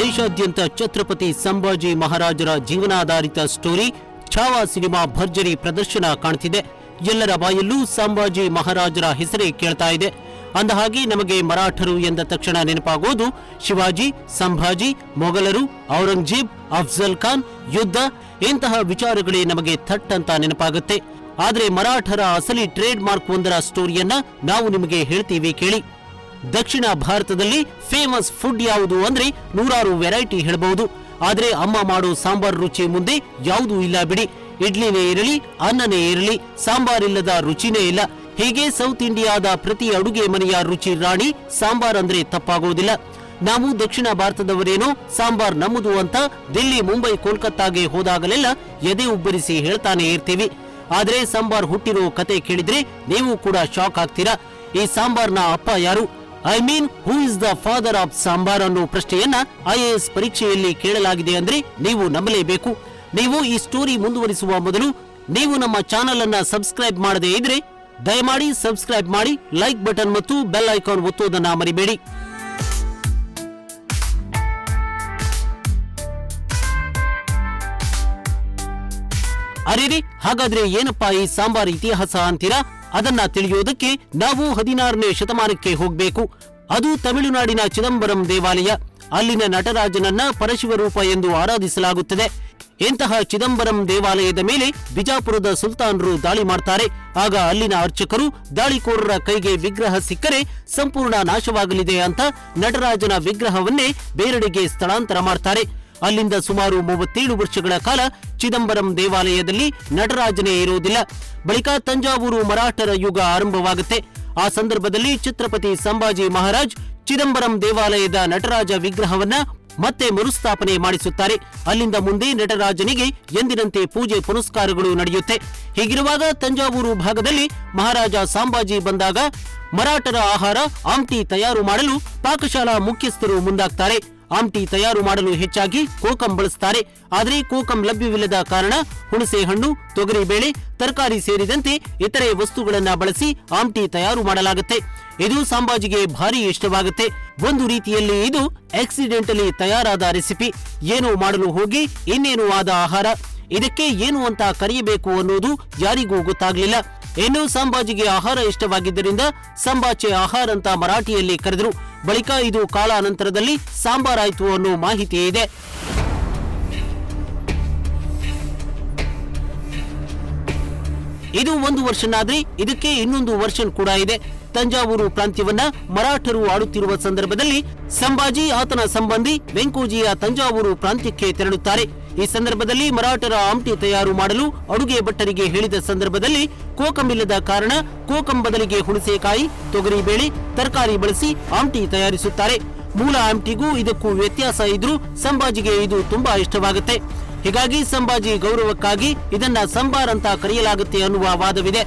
ದೇಶಾದ್ಯಂತ ಛತ್ರಪತಿ ಸಂಭಾಜಿ ಮಹಾರಾಜರ ಜೀವನಾಧಾರಿತ story ಛಾವಾ cinema ಭರ್ಜರಿ ಪ್ರದರ್ಶನ ಕಾಣ್ತಿದೆ. ಎಲ್ಲರ ಬಾಯಲ್ಲೂ ಸಂಭಾಜಿ ಮಹಾರಾಜರ ಹೆಸರೇ ಕೇಳ್ತಾ ಇದೆ. ಅಂದಹಾಗೆ ನಮಗೆ ಮರಾಠರು ಎಂದ ತಕ್ಷಣ ನೆನಪಾಗುವುದು ಶಿವಾಜಿ, ಸಂಭಾಜಿ, ಮೊಘಲರು, ಔರಂಗಜೇಬ್, ಅಫ್ಜಲ್ ಖಾನ್ ಯುದ್ಧ ಇಂತಹ ವಿಚಾರಗಳೇ ನಮಗೆ ಥಟ್ ಅಂತ ನೆನಪಾಗುತ್ತೆ. ಆದರೆ ಮರಾಠರ ಅಸಲಿ ಟ್ರೇಡ್ ಮಾರ್ಕ್ ಒಂದರ ಸ್ಟೋರಿಯನ್ನ ನಾವು ನಿಮಗೆ ಹೇಳ್ತೀವಿ ಕೇಳಿ. ದಕ್ಷಿಣ ಭಾರತದಲ್ಲಿ ಫೇಮಸ್ ಫುಡ್ ಯಾವುದು ಅಂದ್ರೆ ನೂರಾರು ವೆರೈಟಿ ಹೇಳಬಹುದು. ಆದ್ರೆ ಅಮ್ಮ ಮಾಡೋ ಸಾಂಬಾರ್ ರುಚಿ ಮುಂದೆ ಯಾವುದೂ ಇಲ್ಲ ಬಿಡಿ. ಇಡ್ಲಿನೇ ಇರಲಿ, ಅನ್ನನೇ ಇರಲಿ, ಸಾಂಬಾರಿಲ್ಲದ ರುಚಿನೇ ಇಲ್ಲ. ಹೀಗೆ ಸೌತ್ ಇಂಡಿಯಾದ ಪ್ರತಿ ಅಡುಗೆ ಮನೆಯ ರುಚಿ ರಾಣಿ ಸಾಂಬಾರ್ ಅಂದ್ರೆ ತಪ್ಪಾಗೋದಿಲ್ಲ. ನಾವು ದಕ್ಷಿಣ ಭಾರತದವರೇನೋ ಸಾಂಬಾರ್ ನಮ್ಮದು ಅಂತ ದಿಲ್ಲಿ, ಮುಂಬೈ, ಕೋಲ್ಕತ್ತಾಗೆ ಹೋದಾಗಲೆಲ್ಲ ಎದೆ ಉಬ್ಬರಿಸಿ ಹೇಳ್ತಾನೆ ಇರ್ತೀವಿ. ಆದ್ರೆ ಸಾಂಬಾರ್ ಹುಟ್ಟಿರೋ ಕತೆ ಕೇಳಿದ್ರೆ ನೀವು ಕೂಡ ಶಾಕ್ ಆಗ್ತೀರಾ. ಈ ಸಾಂಬಾರ್ನ ಅಪ್ಪ ಯಾರು? I mean who is the father of sambar ಅನ್ನೋ ಪ್ರಶ್ನೆಯನ್ನ ಐಎಎಸ್ ಪರೀಕ್ಷೆಯಲ್ಲಿ ಕೇಳಲಾಗಿದೆ ಅಂದ್ರೆ ನೀವು ನಂಬಲೇಬೇಕು. ನೀವು ಈ ಸ್ಟೋರಿ ಮುಂದುವರಿಸುವ ಮೊದಲು ನೀವು ನಮ್ಮ ಚಾನೆಲ್ ಅನ್ನ ಸಬ್ಸ್ಕ್ರೈಬ್ ಮಾಡದೇ ಇದ್ರೆ ದಯಮಾಡಿ ಸಬ್ಸ್ಕ್ರೈಬ್ ಮಾಡಿ ಲೈಕ್ ಬಟನ್ ಮತ್ತು ಬೆಲ್ ಐಕಾನ್ ಒತ್ತುವುದನ್ನ ಮರಿಬೇಡಿ. ಅರೆರೆ ಹಾಗಾದ್ರೆ ಏನಪ್ಪಾ ಈ ಸಾಂಬಾರ್ ಇತಿಹಾಸ ಅಂತೀರಾ? ಅದನ್ನ ತಿಳಿಯೋದಕ್ಕೆ ನಾವು ಹದಿನಾರನೇ ಶತಮಾನಕ್ಕೆ ಹೋಗ್ಬೇಕು. ಅದು ತಮಿಳುನಾಡಿನ ಚಿದಂಬರಂ ದೇವಾಲಯ. ಅಲ್ಲಿನ ನಟರಾಜನನ್ನ ಪರಶಿವ ರೂಪ ಎಂದು ಆರಾಧಿಸಲಾಗುತ್ತದೆ. ಇಂತಹ ಚಿದಂಬರಂ ದೇವಾಲಯದ ಮೇಲೆ ಬಿಜಾಪುರದ ಸುಲ್ತಾನರು ದಾಳಿ ಮಾಡ್ತಾರೆ. ಆಗ ಅಲ್ಲಿನ ಅರ್ಚಕರು ದಾಳಿಕೋರರ ಕೈಗೆ ವಿಗ್ರಹ ಸಿಕ್ಕರೆ ಸಂಪೂರ್ಣ ನಾಶವಾಗಲಿದೆ ಅಂತ ನಟರಾಜನ ವಿಗ್ರಹವನ್ನೇ ಬೇರೆಡೆಗೆ ಸ್ಥಳಾಂತರ ಮಾಡ್ತಾರೆ. ಅಲ್ಲಿಂದ ಸುಮಾರು ಮೂವತ್ತೇಳು ವರ್ಷಗಳ ಕಾಲ ಚಿದಂಬರಂ ದೇವಾಲಯದಲ್ಲಿ ನಟರಾಜನೇ ಇರುವುದಿಲ್ಲ. ಬಳಿಕ ತಂಜಾವೂರು ಮರಾಠರ ಯುಗ ಆರಂಭವಾಗುತ್ತೆ. ಆ ಸಂದರ್ಭದಲ್ಲಿ ಛತ್ರಪತಿ ಸಂಭಾಜಿ ಮಹಾರಾಜ್ ಚಿದಂಬರಂ ದೇವಾಲಯದ ನಟರಾಜ ವಿಗ್ರಹವನ್ನ ಮತ್ತೆ ಮರುಸ್ಥಾಪನೆ ಮಾಡಿಸುತ್ತಾರೆ. ಅಲ್ಲಿಂದ ಮುಂದೆ ನಟರಾಜನಿಗೆ ಎಂದಿನಂತೆ ಪೂಜೆ ಪುನಸ್ಕಾರಗಳು ನಡೆಯುತ್ತೆ. ಹೀಗಿರುವಾಗ ತಂಜಾವೂರು ಭಾಗದಲ್ಲಿ ಮಹಾರಾಜ ಸಾಂಬಾಜಿ ಬಂದಾಗ ಮರಾಠರ ಆಹಾರ, ಆಮ್ಟಿ ತಯಾರು ಮಾಡಲು ಪಾಕಶಾಲಾ ಮುಖ್ಯಸ್ಥರು ಮುಂದಾಗ್ತಾರೆ. ಆಮ್ಟಿ ತಯಾರು ಮಾಡಲು ಹೆಚ್ಚಾಗಿ ಕೋಕಂ ಬಳಸುತ್ತಾರೆ ಆದರೆ ಕೋಕಂ ಲಭ್ಯವಿಲ್ಲದ ಕಾರಣ ಹುಣಸೆ ಹಣ್ಣು ತೊಗರಿ ಬೇಳೆ ತರಕಾರಿ ಸೇರಿದಂತೆ ಇತರೆ ವಸ್ತುಗಳನ್ನು ಬಳಸಿ ಆಮ್ಟಿ ತಯಾರು ಮಾಡಲಾಗುತ್ತೆ. ಇದು ಸಾಂಬಾಜಿಗೆ ಭಾರಿ ಇಷ್ಟವಾಗುತ್ತೆ. ಒಂದು ರೀತಿಯಲ್ಲಿ ಇದು ಆಕ್ಸಿಡೆಂಟಲಿ ತಯಾರಾದ ರೆಸಿಪಿ ಏನು ಮಾಡಲು ಹೋಗಿ ಇನ್ನೇನು ಆದ ಆಹಾರ. ಇದಕ್ಕೆ ಏನು ಅಂತ ಕರೆಯಬೇಕು ಅನ್ನೋದು ಯಾರಿಗೂ ಗೊತ್ತಾಗ್ಲಿಲ್ಲ. ಇನ್ನು ಸಂಭಾಜಿಗೆ ಆಹಾರ ಇಷ್ಟವಾಗಿದ್ದರಿಂದ ಸಂಭಾಚೆ ಆಹಾರ ಅಂತ ಮರಾಠಿಯಲ್ಲಿ ಕರೆದರು. ಬಳಿಕ ಇದು ಕಾಲಾನಂತರದಲ್ಲಿ ಸಾಂಬಾರಾಯಿತು ಅನ್ನೋ ಮಾಹಿತಿ ಇದೆ. ಇದು ಒಂದು ವರ್ಷನ್ ಆದ್ರೆ ಇದಕ್ಕೆ ಇನ್ನೊಂದು ವರ್ಷನ್ ಕೂಡ ಇದೆ. ತಂಜಾವೂರು ಪ್ರಾಂತ್ಯವನ್ನ ಮರಾಠರು ಆಳುತ್ತಿರುವ ಸಂದರ್ಭದಲ್ಲಿ ಸಂಭಾಜಿ ಆತನ ಸಂಬಂಧಿ ವೆಂಕೋಜಿಯ ತಂಜಾವೂರು ಪ್ರಾಂತ್ಯಕ್ಕೆ ತೆರಳುತ್ತಾರೆ. ಈ ಸಂದರ್ಭದಲ್ಲಿ ಮರಾಠರ ಆಮ್ಟಿ ತಯಾರು ಮಾಡಲು ಅಡುಗೆ ಭಟ್ಟರಿಗೆ ಹೇಳಿದ ಸಂದರ್ಭದಲ್ಲಿ ಕೋಕಂಬಿಲ್ಲದ ಕಾರಣ ಕೋಕಂ ಬದಲಿಗೆ ಹುಣಸೆಕಾಯಿ, ತೊಗರಿ ಬೇಳೆ, ತರಕಾರಿ ಬಳಸಿ ಆಮ್ಟಿ ತಯಾರಿಸುತ್ತಾರೆ. ಮೂಲ ಆಮ್ಟಿಗೂ ಇದಕ್ಕೂ ವ್ಯತ್ಯಾಸ ಇದ್ರೂ ಸಂಭಾಜಿಗೆ ಇದು ತುಂಬಾ ಇಷ್ಟವಾಗುತ್ತೆ. ಹೀಗಾಗಿ ಸಂಭಾಜಿ ಗೌರವಕ್ಕಾಗಿ ಇದನ್ನ ಸಂಬಾರ್ ಅಂತ ಕರೆಯಲಾಗುತ್ತೆ ಅನ್ನುವ ವಾದವಿದೆ.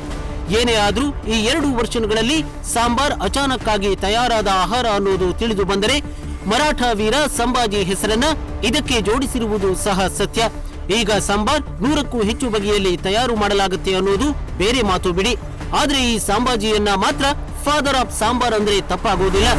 ಏನೇ ಆದ್ರೂ ಈ ಎರಡು ವರ್ಷಗಳಲ್ಲಿ ಸಾಂಬಾರ್ ಅಚಾನಕ್ಕಾಗಿ ತಯಾರಾದ ಆಹಾರ ಅನ್ನೋದು ತಿಳಿದು ಬಂದರೆ ಮರಾಠ ವೀರ ಸಂಭಾಜಿ ಹೆಸರನ್ನ ಇದಕ್ಕೆ ಜೋಡಿಸಿರುವುದು ಸಹ ಸತ್ಯ. ಈಗ ಸಾಂಬಾರ್ ನೂರಕ್ಕೂ ಹೆಚ್ಚು ಬಗೆಯಲ್ಲಿ ತಯಾರು ಮಾಡಲಾಗುತ್ತೆ ಅನ್ನೋದು ಬೇರೆ ಮಾತು ಬಿಡಿ. ಆದ್ರೆ ಈ ಸಂಭಾಜಿಯನ್ನ ಮಾತ್ರ ಫಾದರ್ ಆಫ್ ಸಾಂಬಾರ್ ಅಂದ್ರೆ ತಪ್ಪಾಗೋದಿಲ್ಲ.